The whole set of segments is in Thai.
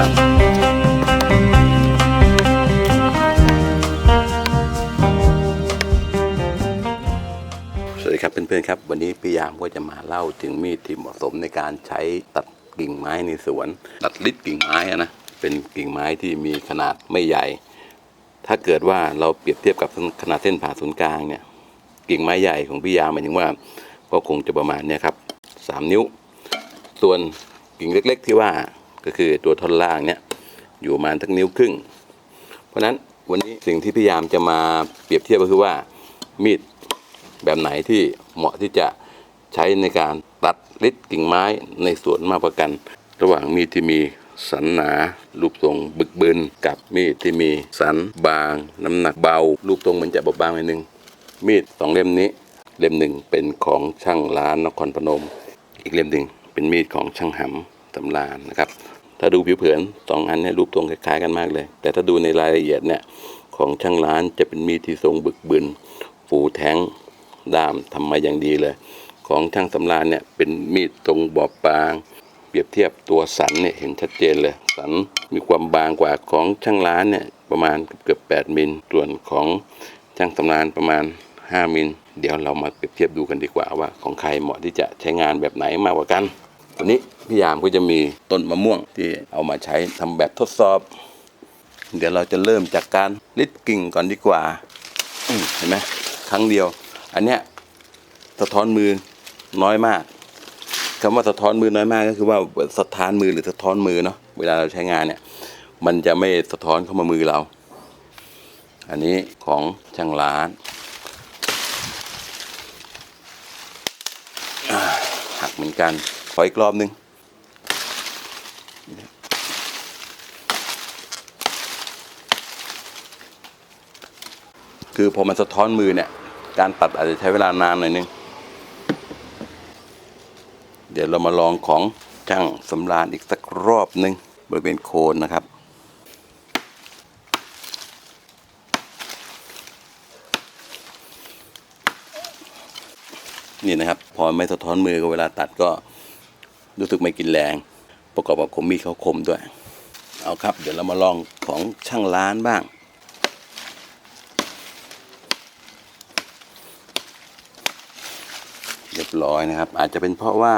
สวัสดีครับเพื่อนๆครับ วันนี้พี่ยามก็จะมาเล่าถึงมีดที่เหมาะสมในการใช้ตัดกิ่งไม้ในสวน ตัดลิดกิ่งไม้นะ เป็นกิ่งไม้ที่มีขนาดไม่ใหญ่ ถ้าเกิดว่าเราเปรียบเทียบกับขนาดเส้นผ่าศูนย์กลางเนี่ย กิ่งไม้ใหญ่ของพี่ยามหมายถึงว่าก็คงจะประมาณเนี่ยครับสามนิ้ว ส่วนกิ่งเล็ก ๆ ที่ว่า ก็คือตัวท่อนล่างเนี่ยอยู่มาทั้งนิ้วครึ่ง เพราะนั้นวันนี้สิ่งที่พยายามจะมาเปรียบเทียบก็คือว่ามีดแบบไหนที่เหมาะที่จะใช้ในการตัดลิดกิ่งไม้ในสวนมากกว่ากัน ระหว่างมีดที่มีสันหนารูปทรงบึกบึนกับมีดที่มีสันบาง น้ำหนักเบา รูปทรงมันจะเบาบางนิดนึง มีดสองเล่มนี้ เล่มหนึ่งเป็นของช่างร้านนครพนม อีกเล่มหนึ่งเป็นมีดของช่างหำ สำรานะครับ ถ้าดูผิวเผินสองอันเนี่ยรูปทรงคล้ายๆกันมากเลย แต่ถ้าดูในรายละเอียดเนี่ยของช่างร้านจะเป็นมีดที่ทรงบึกบึนฟูแทงด้ามทำมาอย่างดีเลย ของช่างสำราญเนี่ยเป็นมีดทรงบอบบาง เปรียบเทียบตัวสันเนี่ยเห็นชัดเจนเลย สันมีความบางกว่าของช่างร้านเนี่ยประมาณเกือบ8มิลส่วนของช่างสำราญประมาณ 5มิลเดี๋ยวเรามาเปรียบเทียบดูกันดีกว่าว่าของใครเหมาะที่จะใช้งานแบบไหนมากกว่ากัน วันนี้พี่ยามก็จะมีต้นมะม่วงที่เอามาใช้ทำแบบทดสอบ เดี๋ยวเราจะเริ่มจากการลิดกิ่งก่อนดีกว่าเห็นไหมครั้งเดียว อันเนี้ยสะท้อนมือน้อยมากคำว่าสะท้อนมือน้อยมากก็คือว่าสะท้านมือหรือสะท้อนมือเนาะเวลาเราใช้งานเนี่ย มันจะไม่สะท้อนเข้ามามือเรา อันนี้ของช่างร้านหักเหมือนกัน ออีกรอบหนึงคือพอมันสะท้อนมือเนี่ย การตัดอาจจะใช้เวลานานหน่อยนึง เดี๋ยวเรามาลองของช่างสำราญอีกสักรอบหนึ่งบริเวณโคนนะครับนี่นะครับ พอไม่สะท้อนมือก็เวลาตัดก็ รู้สึกไม่กินแรง ประกอบกับคมมีดเขาคมด้วย เอาครับ เดี๋ยวเรามาลองของช่างร้านบ้าง เรียบร้อยนะครับ อาจจะเป็นเพราะว่า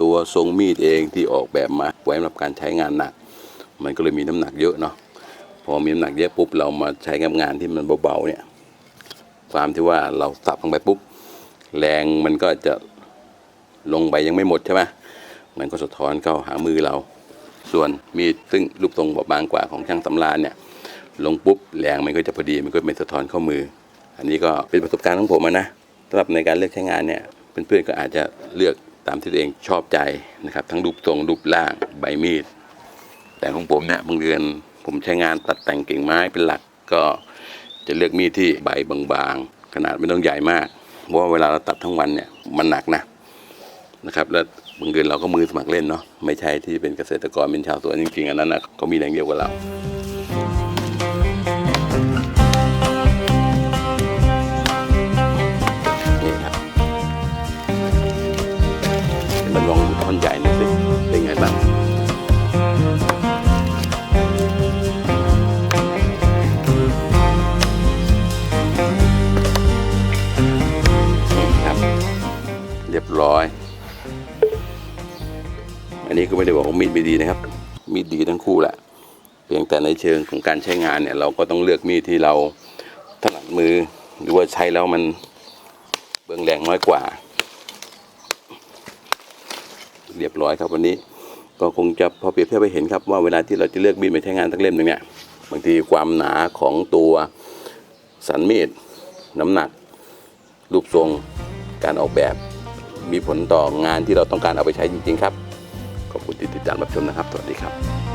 ตัวทรงมีดเองที่ออกแบบมาไว้สำหรับการใช้งานหนัก มันก็เลยมีน้ำหนักเยอะเนาะพอมีน้ำหนักเยอะปุ๊บเรามาใช้กับงานที่มันเบาๆเนี่ยความที่ว่าเราสับลงไปปุ๊บ แรงมันก็จะลงไปยังไม่หมดใช่ไหม มันก็สะท้อนเข้าหามือเรา ส่วนมีดซึ่งรูปทรงบอบางกว่าของช่างสำราญเนี่ยลงปุ๊บแรงมันก็จะพอดีมันก็ไม่สะท้อนเข้ามือ อันนี้ก็เป็นประสบการณ์ของผมนะสำหรับในการเลือกใช้งานเนี่ยเพื่อนๆก็อาจจะเลือกตามที่ตัวเองชอบใจนะครับ ทั้งรูปทรงรูปร่างใบมีด แต่ของผมเนี่ยบางเดือนผมใช้งานตัดแต่งกิ่งไม้เป็นหลักก็จะเลือกมีดที่ใบบางๆ ขนาดไม่ต้องใหญ่มาก เพราะว่าเวลาเราตัดทั้งวันเนี่ยมันหนักนะ นะครับแล้วบางเดือนเราก็มือสมัครเล่นเนาะไม่ใช่ที่เป็นเกษตรกรเป็นชาวสวนจริงๆอันนั้นนะเขามีแรงเดียวกับเรานี่ครับมันลองดูท่อนใหญ่หน่อยสิเป็นไงบ้างครับเรียบร้อย อันนี้ก็ไม่ได้บอกว่ามีดไม่ดีนะครับ มีดดีทั้งคู่แหละ เพียงแต่ในเชิงของการใช้งานเนี่ยเราก็ต้องเลือกมีดที่เราถนัดมือหรือว่าใช้แล้วมันเบื้องแรงน้อยกว่า เรียบร้อยครับวันนี้ก็คงจะพอเปรียบเทียบไปเห็นครับว่าเวลาที่เราจะเลือกมีดไปใช้งานทั้งเล่มหนึ่งเนี่ยบางทีความหนาของตัวสันมีดน้ำหนัก รูปทรงการออกแบบ มีผลต่องานที่เราต้องการเอาไปใช้จริง ๆ ครับ ติดตามรับชมนะครับ สวัสดีครับ